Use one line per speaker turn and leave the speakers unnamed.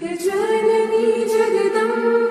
Gecenin iyice dedem